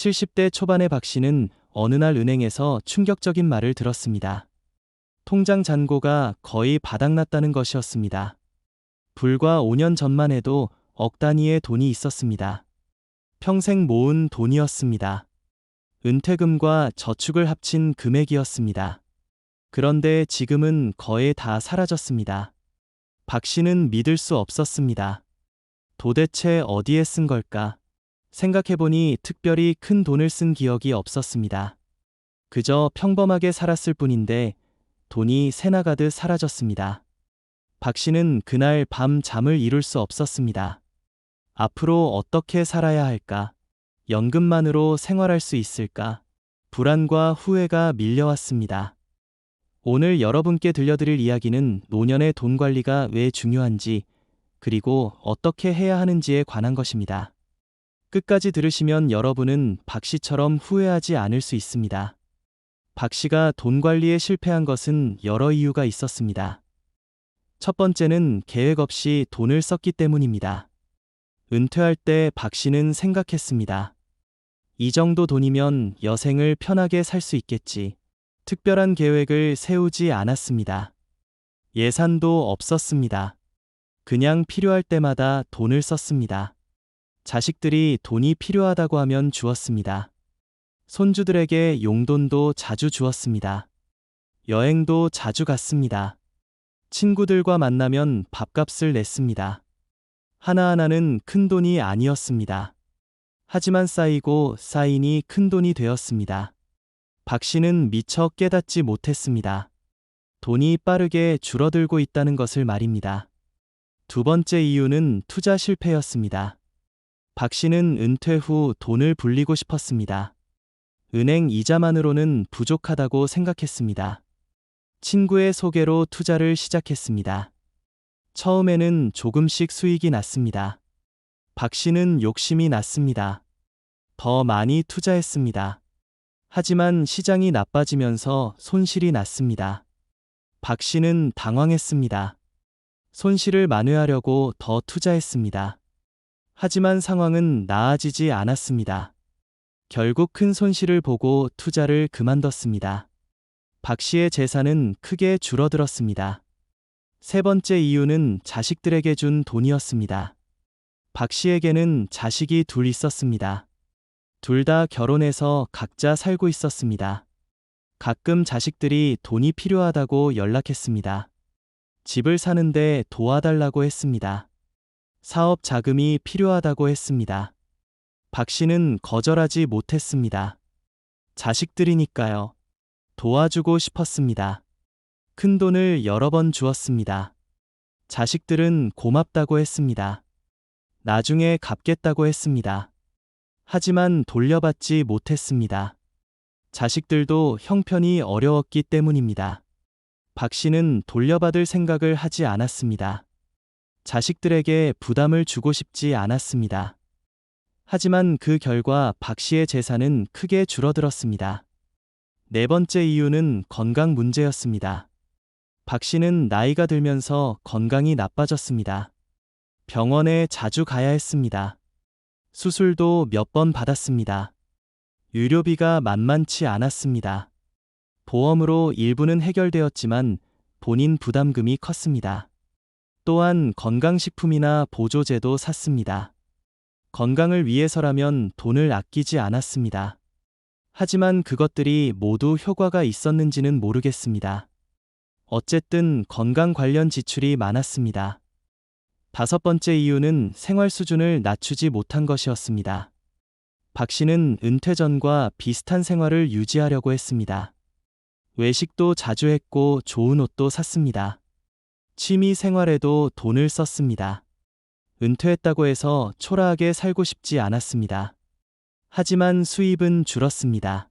70대 초반의 박 씨는 어느 날 은행에서 충격적인 말을 들었습니다. 통장 잔고가 거의 바닥났다는 것이었습니다. 불과 5년 전만 해도 억 단위의 돈이 있었습니다. 평생 모은 돈이었습니다. 은퇴금과 저축을 합친 금액이었습니다. 그런데 지금은 거의 다 사라졌습니다. 박 씨는 믿을 수 없었습니다. 도대체 어디에 쓴 걸까? 생각해보니 특별히 큰 돈을 쓴 기억이 없었습니다. 그저 평범하게 살았을 뿐인데 돈이 새나가듯 사라졌습니다. 박 씨는 그날 밤 잠을 이룰 수 없었습니다. 앞으로 어떻게 살아야 할까? 연금만으로 생활할 수 있을까? 불안과 후회가 밀려왔습니다. 오늘 여러분께 들려드릴 이야기는 노년의 돈 관리가 왜 중요한지, 그리고 어떻게 해야 하는지에 관한 것입니다. 끝까지 들으시면 여러분은 박 씨처럼 후회하지 않을 수 있습니다. 박 씨가 돈 관리에 실패한 것은 여러 이유가 있었습니다. 첫 번째는 계획 없이 돈을 썼기 때문입니다. 은퇴할 때 박 씨는 생각했습니다. 이 정도 돈이면 여생을 편하게 살 수 있겠지. 특별한 계획을 세우지 않았습니다. 예산도 없었습니다. 그냥 필요할 때마다 돈을 썼습니다. 자식들이 돈이 필요하다고 하면 주었습니다. 손주들에게 용돈도 자주 주었습니다. 여행도 자주 갔습니다. 친구들과 만나면 밥값을 냈습니다. 하나하나는 큰 돈이 아니었습니다. 하지만 쌓이고 쌓이니 큰 돈이 되었습니다. 박 씨는 미처 깨닫지 못했습니다. 돈이 빠르게 줄어들고 있다는 것을 말입니다. 두 번째 이유는 투자 실패였습니다. 박 씨는 은퇴 후 돈을 불리고 싶었습니다. 은행 이자만으로는 부족하다고 생각했습니다. 친구의 소개로 투자를 시작했습니다. 처음에는 조금씩 수익이 났습니다. 박 씨는 욕심이 났습니다. 더 많이 투자했습니다. 하지만 시장이 나빠지면서 손실이 났습니다. 박 씨는 당황했습니다. 손실을 만회하려고 더 투자했습니다. 하지만 상황은 나아지지 않았습니다. 결국 큰 손실을 보고 투자를 그만뒀습니다. 박 씨의 재산은 크게 줄어들었습니다. 세 번째 이유는 자식들에게 준 돈이었습니다. 박 씨에게는 자식이 둘 있었습니다. 둘 다 결혼해서 각자 살고 있었습니다. 가끔 자식들이 돈이 필요하다고 연락했습니다. 집을 사는데 도와달라고 했습니다. 사업 자금이 필요하다고 했습니다. 박 씨는 거절하지 못했습니다. 자식들이니까요. 도와주고 싶었습니다. 큰 돈을 여러 번 주었습니다. 자식들은 고맙다고 했습니다. 나중에 갚겠다고 했습니다. 하지만 돌려받지 못했습니다. 자식들도 형편이 어려웠기 때문입니다. 박 씨는 돌려받을 생각을 하지 않았습니다. 자식들에게 부담을 주고 싶지 않았습니다. 하지만 그 결과 박 씨의 재산은 크게 줄어들었습니다. 네 번째 이유는 건강 문제였습니다. 박 씨는 나이가 들면서 건강이 나빠졌습니다. 병원에 자주 가야 했습니다. 수술도 몇 번 받았습니다. 유료비가 만만치 않았습니다. 보험으로 일부는 해결되었지만 본인 부담금이 컸습니다. 또한 건강식품이나 보조제도 샀습니다. 건강을 위해서라면 돈을 아끼지 않았습니다. 하지만 그것들이 모두 효과가 있었는지는 모르겠습니다. 어쨌든 건강 관련 지출이 많았습니다. 다섯 번째 이유는 생활 수준을 낮추지 못한 것이었습니다. 박 씨는 은퇴 전과 비슷한 생활을 유지하려고 했습니다. 외식도 자주 했고 좋은 옷도 샀습니다. 취미 생활에도 돈을 썼습니다. 은퇴했다고 해서 초라하게 살고 싶지 않았습니다. 하지만 수입은 줄었습니다.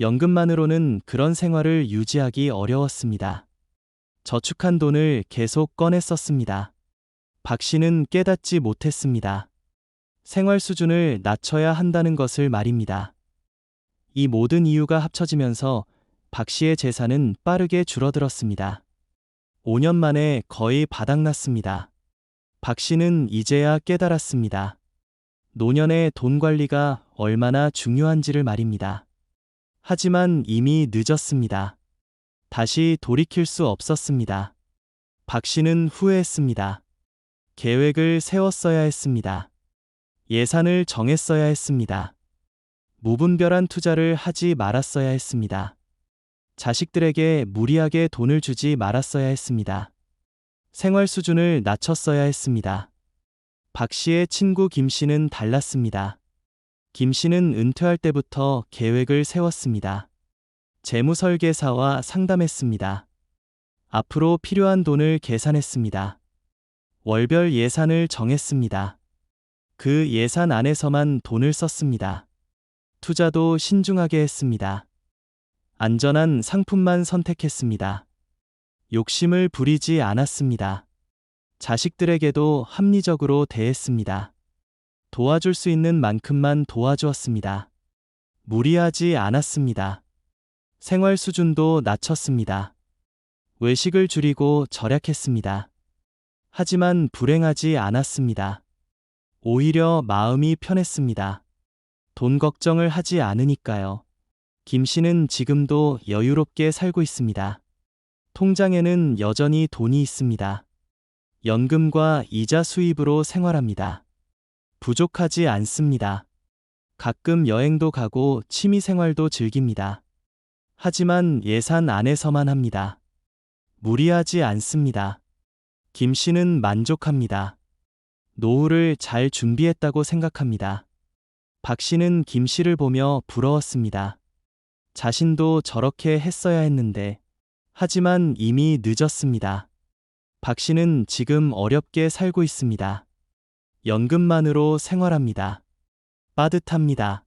연금만으로는 그런 생활을 유지하기 어려웠습니다. 저축한 돈을 계속 꺼내 썼습니다. 박 씨는 깨닫지 못했습니다. 생활 수준을 낮춰야 한다는 것을 말입니다. 이 모든 이유가 합쳐지면서 박 씨의 재산은 빠르게 줄어들었습니다. 5년 만에 거의 바닥났습니다. 박 씨는 이제야 깨달았습니다. 노년의 돈 관리가 얼마나 중요한지를 말입니다. 하지만 이미 늦었습니다. 다시 돌이킬 수 없었습니다. 박 씨는 후회했습니다. 계획을 세웠어야 했습니다. 예산을 정했어야 했습니다. 무분별한 투자를 하지 말았어야 했습니다. 자식들에게 무리하게 돈을 주지 말았어야 했습니다. 생활 수준을 낮췄어야 했습니다. 박 씨의 친구 김 씨는 달랐습니다. 김 씨는 은퇴할 때부터 계획을 세웠습니다. 재무 설계사와 상담했습니다. 앞으로 필요한 돈을 계산했습니다. 월별 예산을 정했습니다. 그 예산 안에서만 돈을 썼습니다. 투자도 신중하게 했습니다. 안전한 상품만 선택했습니다. 욕심을 부리지 않았습니다. 자식들에게도 합리적으로 대했습니다. 도와줄 수 있는 만큼만 도와주었습니다. 무리하지 않았습니다. 생활 수준도 낮췄습니다. 외식을 줄이고 절약했습니다. 하지만 불행하지 않았습니다. 오히려 마음이 편했습니다. 돈 걱정을 하지 않으니까요. 김 씨는 지금도 여유롭게 살고 있습니다. 통장에는 여전히 돈이 있습니다. 연금과 이자 수입으로 생활합니다. 부족하지 않습니다. 가끔 여행도 가고 취미 생활도 즐깁니다. 하지만 예산 안에서만 합니다. 무리하지 않습니다. 김 씨는 만족합니다. 노후를 잘 준비했다고 생각합니다. 박 씨는 김 씨를 보며 부러웠습니다. 자신도 저렇게 했어야 했는데, 하지만 이미 늦었습니다. 박 씨는 지금 어렵게 살고 있습니다. 연금만으로 생활합니다. 빠듯합니다.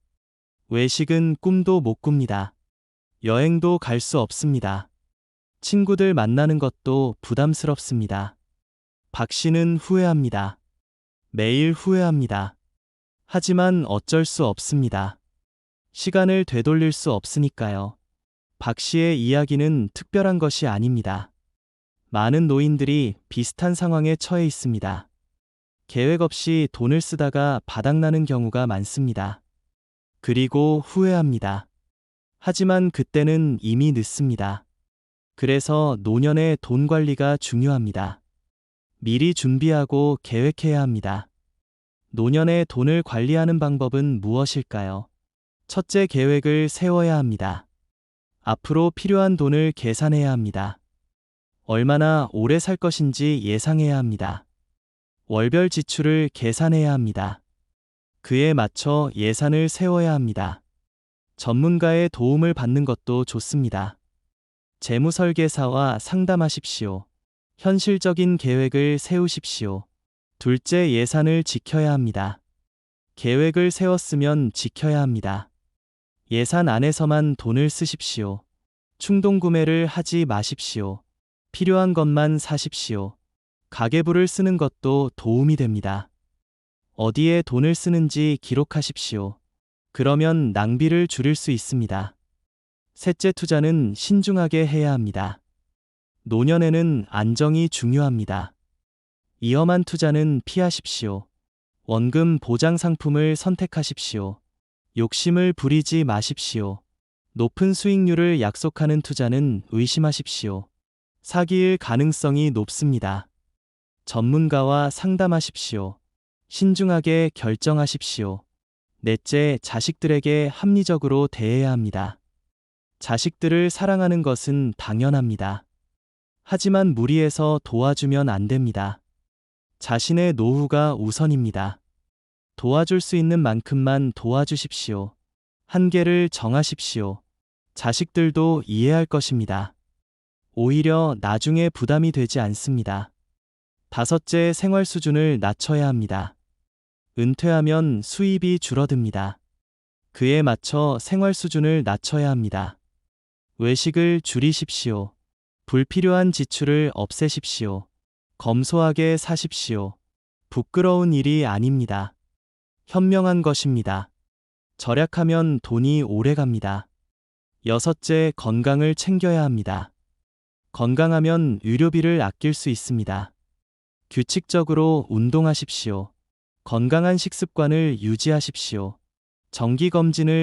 외식은 꿈도 못 꿉니다. 여행도 갈 수 없습니다. 친구들 만나는 것도 부담스럽습니다. 박 씨는 후회합니다. 매일 후회합니다. 하지만 어쩔 수 없습니다. 시간을 되돌릴 수 없으니까요. 박 씨의 이야기는 특별한 것이 아닙니다. 많은 노인들이 비슷한 상황에 처해 있습니다. 계획 없이 돈을 쓰다가 바닥나는 경우가 많습니다. 그리고 후회합니다. 하지만 그때는 이미 늦습니다. 그래서 노년의 돈 관리가 중요합니다. 미리 준비하고 계획해야 합니다. 노년의 돈을 관리하는 방법은 무엇일까요? 첫째 계획을 세워야 합니다. 앞으로 필요한 돈을 계산해야 합니다. 얼마나 오래 살 것인지 예상해야 합니다. 월별 지출을 계산해야 합니다. 그에 맞춰 예산을 세워야 합니다. 전문가의 도움을 받는 것도 좋습니다. 재무 설계사와 상담하십시오. 현실적인 계획을 세우십시오. 둘째 예산을 지켜야 합니다. 계획을 세웠으면 지켜야 합니다. 예산 안에서만 돈을 쓰십시오. 충동 구매를 하지 마십시오. 필요한 것만 사십시오. 가계부를 쓰는 것도 도움이 됩니다. 어디에 돈을 쓰는지 기록하십시오. 그러면 낭비를 줄일 수 있습니다. 셋째 투자는 신중하게 해야 합니다. 노년에는 안정이 중요합니다. 위험한 투자는 피하십시오. 원금 보장 상품을 선택하십시오. 욕심을 부리지 마십시오. 높은 수익률을 약속하는 투자는 의심하십시오. 사기일 가능성이 높습니다. 전문가와 상담하십시오. 신중하게 결정하십시오. 넷째, 자식들에게 합리적으로 대해야 합니다. 자식들을 사랑하는 것은 당연합니다. 하지만 무리해서 도와주면 안 됩니다. 자신의 노후가 우선입니다. 도와줄 수 있는 만큼만 도와주십시오. 한계를 정하십시오. 자식들도 이해할 것입니다. 오히려 나중에 부담이 되지 않습니다. 다섯째 생활 수준을 낮춰야 합니다. 은퇴하면 수입이 줄어듭니다. 그에 맞춰 생활 수준을 낮춰야 합니다. 외식을 줄이십시오. 불필요한 지출을 없애십시오. 검소하게 사십시오. 부끄러운 일이 아닙니다. 현명한 것입니다. 절약하면 돈이 오래 갑니다. 여섯째, 건강을 챙겨야 합니다. 건강하면 의료비를 아낄 수 있습니다. 규칙적으로 운동하십시오. 건강한 식습관을 유지하십시오. 정기검진을